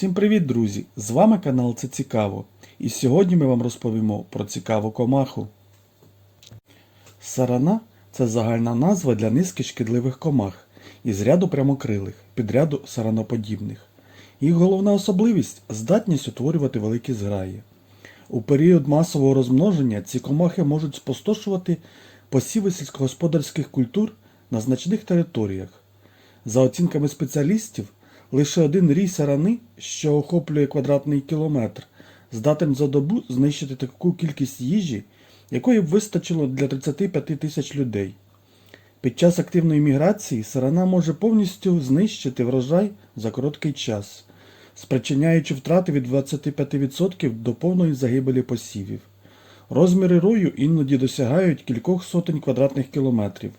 Всім привіт, друзі! З вами канал Це Цікаво. І сьогодні ми вам розповімо про цікаву комаху. Сарана це загальна назва для низки шкідливих комах із ряду прямокрилих, підряду сараноподібних. Їх головна особливість здатність утворювати великі зграї. У період масового розмноження ці комахи можуть спустошувати посіви сільськогосподарських культур на значних територіях. За оцінками спеціалістів, лише один рій сарани, що охоплює квадратний кілометр, здатен за добу знищити таку кількість їжі, якої б вистачило для 35 тисяч людей. Під час активної міграції сарана може повністю знищити врожай за короткий час, спричиняючи втрати від 25% до повної загибелі посівів. Розміри рою іноді досягають кількох сотень квадратних кілометрів,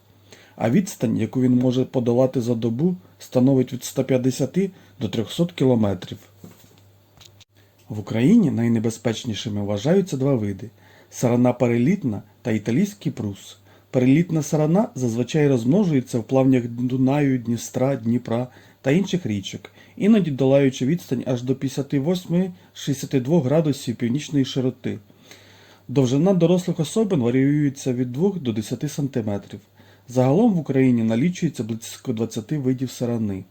а відстань, яку він може подолати за добу, становить від 150 до 300 кілометрів. В Україні найнебезпечнішими вважаються два види сарана перелітна та італійський прус. Перелітна сарана зазвичай розмножується в плавнях Дунаю, Дністра, Дніпра та інших річок, іноді долаючи відстань аж до 58-62 градусів північної широти. Довжина дорослих особин варіюється від 2 до 10 см. Загалом в Україні налічується близько 20 видів сарани.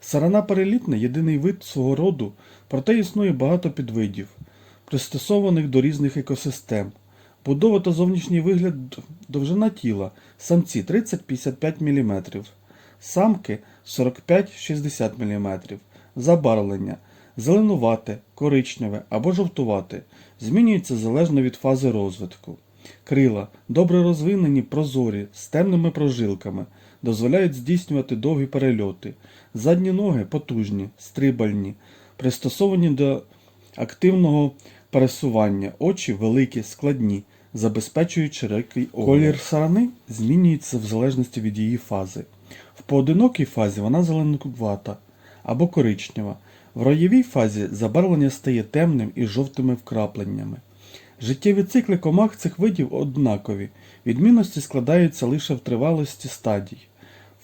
Сарана перелітна єдиний вид свого роду, проте існує багато підвидів, пристосованих до різних екосистем. Будова та зовнішній вигляд довжина тіла самці 30-55 мм, самки 45-60 мм, забарвлення зеленувате, коричневе або жовтувате, змінюється залежно від фази розвитку. Крила добре розвинені, прозорі, з темними прожилками, дозволяють здійснювати довгі перельоти. Задні ноги потужні, стрибальні, пристосовані до активного пересування, очі великі, складні, забезпечують широкий огляд. Колір сарани змінюється в залежності від її фази. В поодинокій фазі вона зеленувата або коричнева. В роєвій фазі забарвлення стає темним і жовтими вкрапленнями. Життєві цикли комах цих видів однакові, відмінності складаються лише в тривалості стадій.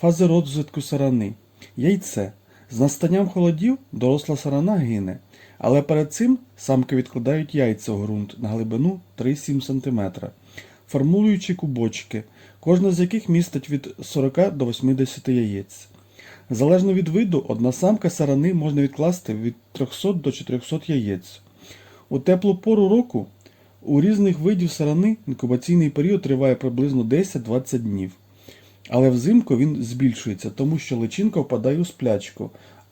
Фази розвитку сарани. Яйце. З настанням холодів доросла сарана гине, але перед цим самки відкладають яйця в ґрунт на глибину 3-7 см, формуючи кубочки, кожна з яких містить від 40 до 80 яєць. Залежно від виду, одна самка сарани можна відкласти від 300 до 400 яєць. У теплу пору року у різних видів сарани інкубаційний період триває приблизно 10-20 днів. Але взимку він збільшується, тому що личинка впадає у сплячку,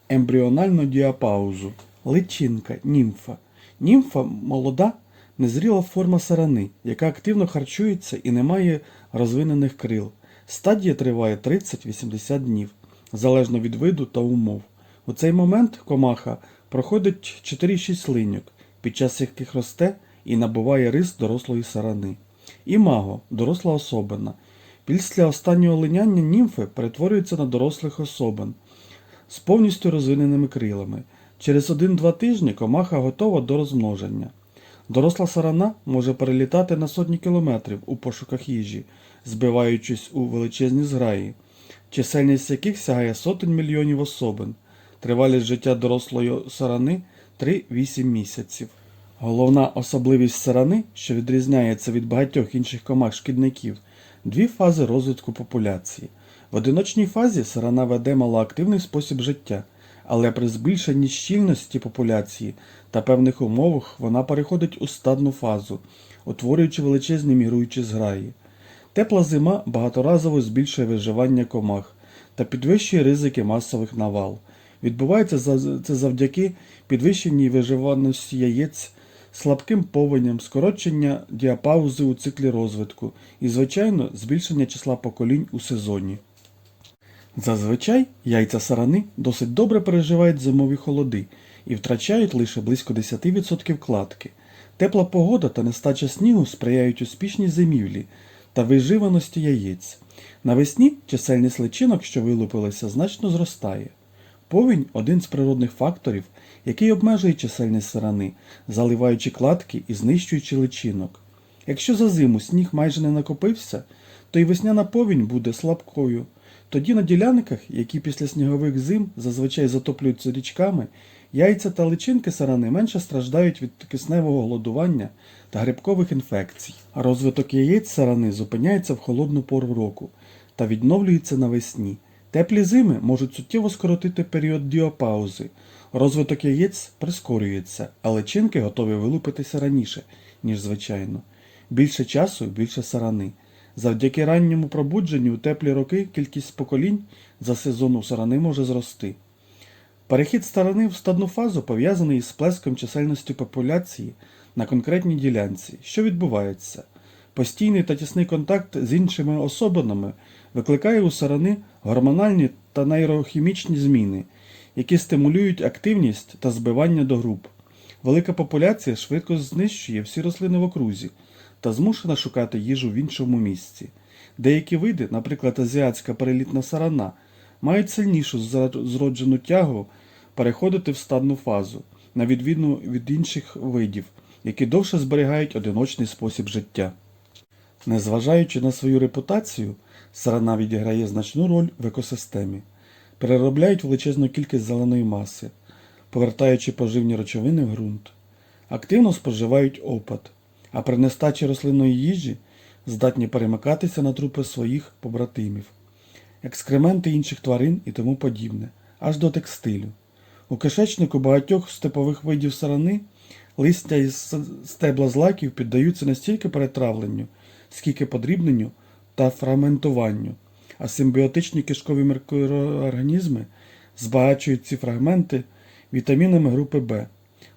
ембріональну діапаузу. Личинка, німфа. Німфа молода, незріла форма сарани, яка активно харчується і не має розвинених крил. Стадія триває 30-80 днів, залежно від виду та умов. У цей момент комаха проходить 4-6 линьок, під час яких росте і набуває рис дорослої сарани. Імаго доросла особина. Після останнього линяння німфи перетворюється на дорослих особин з повністю розвиненими крилами. Через 1-2 тижні комаха готова до розмноження. Доросла сарана може перелітати на сотні кілометрів у пошуках їжі, збиваючись у величезні зграї, чисельність яких сягає сотень мільйонів особин. Тривалість життя дорослої сарани 3-8 місяців. Головна особливість сарани, що відрізняється від багатьох інших комах-шкідників, дві фази розвитку популяції. В одиночній фазі сарана веде малоактивний спосіб життя, але при збільшенні щільності популяції та певних умовах вона переходить у стадну фазу, утворюючи величезні мігруючі зграї. Тепла зима багаторазово збільшує виживання комах та підвищує ризики масових навал. Відбувається це завдяки підвищеній виживаності яєць, слабким повеням, скорочення діапаузи у циклі розвитку і, звичайно, збільшення числа поколінь у сезоні. Зазвичай яйця сарани досить добре переживають зимові холоди і втрачають лише близько 10% кладки. Тепла погода та нестача снігу сприяють успішній зимівлі та виживаності яєць. Навесні чисельність личинок, що вилупилися, значно зростає. Повінь один з природних факторів, який обмежує чисельність сарани, заливаючи кладки і знищуючи личинок. Якщо за зиму сніг майже не накопився, то й весняна повінь буде слабкою. Тоді на ділянках, які після снігових зим зазвичай затоплюються річками, яйця та личинки сарани менше страждають від кисневого голодування та грибкових інфекцій. Розвиток яєць сарани зупиняється в холодну пору року та відновлюється навесні. Теплі зими можуть суттєво скоротити період діопаузи. Розвиток яєць прискорюється, а личинки готові вилупитися раніше, ніж звичайно. Більше часу, більше сарани. Завдяки ранньому пробудженню у теплі роки кількість поколінь за сезону сарани може зрости. Перехід старани в стадну фазу пов'язаний із сплеском чисельності популяції на конкретній ділянці. Що відбувається? Постійний та тісний контакт з іншими особинами викликає у сарани гормональні та нейрохімічні зміни, які стимулюють активність та збивання до груп. Велика популяція швидко знищує всі рослини в окрузі та змушена шукати їжу в іншому місці. Деякі види, наприклад, азіатська перелітна сарана, мають сильнішу зроджену тягу переходити в стадну фазу, на відміну від інших видів, які довше зберігають одиночний спосіб життя. Незважаючи на свою репутацію, сарана відіграє значну роль в екосистемі, переробляють величезну кількість зеленої маси, повертаючи поживні речовини в ґрунт, активно споживають опад, а при нестачі рослинної їжі здатні перемикатися на трупи своїх побратимів, екскременти інших тварин і тому подібне, аж до текстилю. У кишечнику багатьох степових видів сарани листя із стебла злаків піддаються не стільки перетравленню, скільки подрібненню та фрагментуванню, а симбіотичні кишкові мікроорганізми збагачують ці фрагменти вітамінами групи В.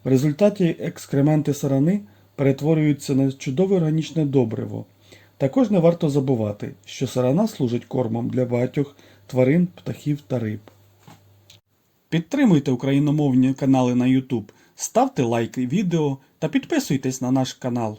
В результаті екскременти сарани перетворюються на чудове органічне добриво. Також не варто забувати, що сарана служить кормом для багатьох тварин, птахів та риб. Підтримуйте україномовні канали на YouTube, ставте лайки відео та підписуйтесь на наш канал.